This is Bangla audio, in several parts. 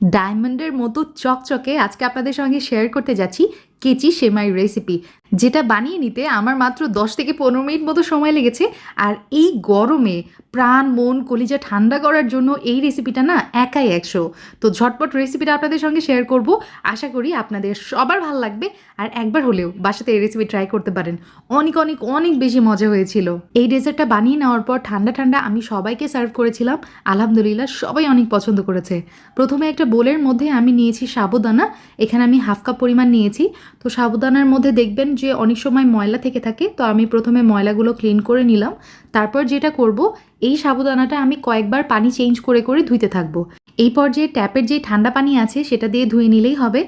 ডায়মন্ডের মতো চকচকে আজকে আপনাদের সঙ্গে শেয়ার করতে যাচ্ছি। কেচি সেমাই রেসিপি যেটা বানিয়ে নিতে আমার মাত্র দশ থেকে পনেরো মিনিট মতো সময় লেগেছে। আর এই গরমে প্রাণ, মন, কলিজা ঠান্ডা করার জন্য এই রেসিপিটা না একাই একশো। তো ঝটপট রেসিপিটা আপনাদের সঙ্গে শেয়ার করব। আশা করি আপনাদের সবার ভালো লাগবে। আর একবার হলেও বাসাতে এই রেসিপি ট্রাই করতে পারেন। অনেক অনেক অনেক বেশি মজা হয়েছিল। এই ডেজার্টটা বানিয়ে নেওয়ার পর ঠান্ডা ঠান্ডা আমি সবাইকে সার্ভ করেছিলাম। আলহামদুলিল্লাহ সবাই অনেক পছন্দ করেছে। প্রথমে একটা বোলের মধ্যে আমি নিয়েছি সাবুদানা। এখানে আমি হাফ কাপ পরিমাণ নিয়েছি। তো সাবুদানার মধ্যে দেখবেন যে অনেক সময় ময়লা থেকে থাকে, তো আমি প্রথমে ময়লাগুলো ক্লিন করে নিলাম। তারপর যেটা করব এই সাবুদানাটা আমি কয়েকবার পানি চেঞ্জ করে করে ধুইতে থাকব। এই পর্যায়ে ট্যাপের যে ঠান্ডা পানি আছে, সেটা দিয়ে ধুয়ে নিলেই হবে।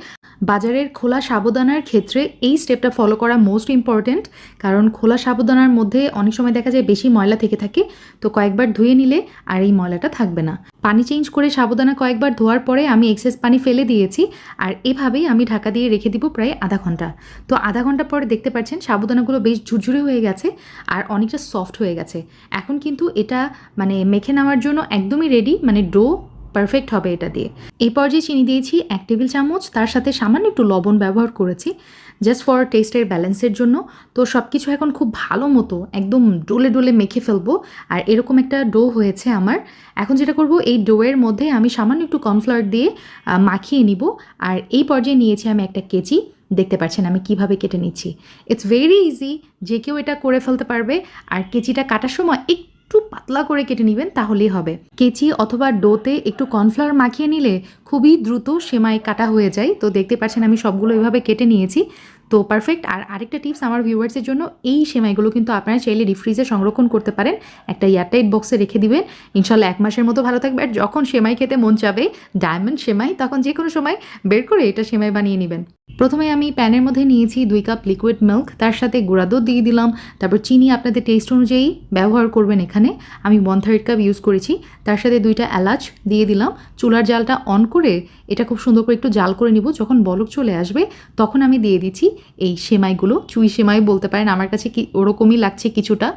বাজারের খোলা সাবুদানার ক্ষেত্রে এই স্টেপটা ফলো করা মোস্ট ইম্পর্ট্যান্ট, কারণ খোলা সাবুদানার মধ্যে অনেক সময় দেখা যায় বেশি ময়লা থেকে থাকে। তো কয়েকবার ধুয়ে নিলে আর এই ময়লাটা থাকবে না। পানি চেঞ্জ করে সাবুদানা কয়েকবার ধোয়ার পরে আমি এক্সেস পানি ফেলে দিয়েছি, আর এভাবেই আমি ঢাকা দিয়ে রেখে দিব প্রায় আধা ঘণ্টা। তো আধা ঘণ্টা পরে দেখতে পাচ্ছেন সাবুদানাগুলো বেশ ঝুরঝুরে হয়ে গেছে, আর অনেকটা সফট হয়ে গেছে। এখন কিন্তু এটা মানে মেখে নেওয়ার জন্য একদমই রেডি মানে ডো পারফেক্ট হবে এটা দিয়ে। এই পর্যায়ে চিনি দিয়েছি এক টেবিল চামচ, তার সাথে সামান্য একটু লবণ ব্যবহার করেছি জাস্ট ফর টেস্টের ব্যালেন্সের জন্য। তো সব কিছু এখন খুব ভালো মতো একদম ডোলে ডোলে মেখে ফেলব, আর এরকম একটা ডো হয়েছে আমার। এখন যেটা করব, এই ডোয়ের মধ্যে আমি সামান্য একটু কর্নফ্লাওয়ার দিয়ে মাখিয়ে নিব। আর এই পর্যায়ে নিয়েছি আমি একটা কেচি। দেখতে পাচ্ছেন আমি কীভাবে কেটে নিচ্ছি। ইটস ভেরি ইজি যে কেউ এটা করে ফেলতে পারবে। আর কেচিটা কাটার সময় একটু পাতলা করে কেটে নেবেন, তাহলেই হবে। কেচি অথবা ডোতে একটু কর্নফ্লাওয়ার মাখিয়ে নিলে খুবই দ্রুত সেমাই কাটা হয়ে যায়। তো দেখতে পাচ্ছেন আমি সবগুলো এভাবে কেটে নিয়েছি। তো পারফেক্ট আর আরেকটা টিপস আমার ভিউয়ার্সের জন্য, এই সেমাইগুলো কিন্তু আপনারা চাইলে ডিপ ফ্রিজে সংরক্ষণ করতে পারেন। একটা এয়ারটাইট বক্সে রেখে দিবেন। ইনশাল্লাহ এক মাসের মতো ভালো থাকবে। আর যখন সেমাই খেতে মন চাবে ডায়মন্ড সেমাই, তখন যে কোনো সময় বের করে এটা সেমাই বানিয়ে নেবেন। প্রথমে আমি প্যানের মধ্যে নিয়েছি দুই কাপ লিকুইড মিল্ক তার সাথে গুঁড়া দুধ দিয়ে দিলাম। তারপর চিনি আপনাদের টেস্ট অনুযায়ী ব্যবহার করবেন এখানে। আমি ওয়ান থার্ড কাপ ইউজ করেছি। তার সাথে দুইটা এলাচ দিয়ে দিলাম। চুলার জালটা অন করে এটা খুব সুন্দর করে একটু জাল করে নিব। যখন বলক চলে আসবে, তখন আমি দিয়ে দিচ্ছি এই সেমাইগুলো, চুই সেমাই বলতে পারেন, আমার কাছে কি ওরকমই লাগছে কিছুটা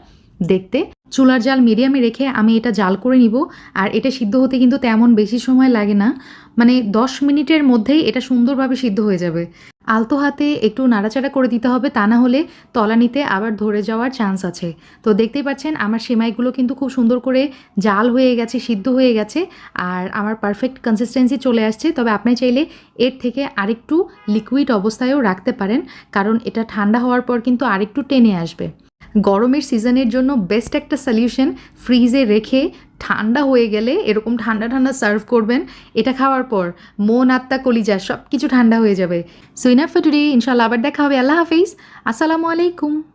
দেখতে। চুলার জাল মিডিয়ামে রেখে আমি এটা জাল করে নিব, আর এটা সিদ্ধ হতে কিন্তু তেমন বেশি সময় লাগে না। মানে দশ মিনিটের মধ্যেই এটা সুন্দরভাবে সিদ্ধ হয়ে যাবে। আলতো হাতে একটু নাড়াচাড়া করে দিতে হবে, তা না হলে তলানিতে আবার ধরে যাওয়ার চান্স আছে। তো দেখতেই পাচ্ছেন, আমার সেমাইগুলো কিন্তু খুব সুন্দর করে জাল হয়ে গেছে, সিদ্ধ হয়ে গেছে, আর আমার পারফেক্ট কনসিস্টেন্সি চলে আসছে। তবে আপনি চাইলে এর থেকে আরেকটু লিকুইড অবস্থায়ও রাখতে পারেন, কারণ এটা ঠান্ডা হওয়ার পর কিন্তু আরেকটু টেনে আসবে। গরমের সিজনের জন্য বেস্ট একটা সলিউশন ফ্রিজে রেখে ঠান্ডা হয়ে গেলে এরকম ঠান্ডা ঠান্ডা সার্ভ করবেন। এটা খাওয়ার পর মন, আত্মা, কলিজা সব কিছু ঠান্ডা হয়ে যাবে। সো ইনাফ ইনশাল্লাহ আবার দেখা হবে। আল্লাহ হাফিজ। আসসালামু আলাইকুম।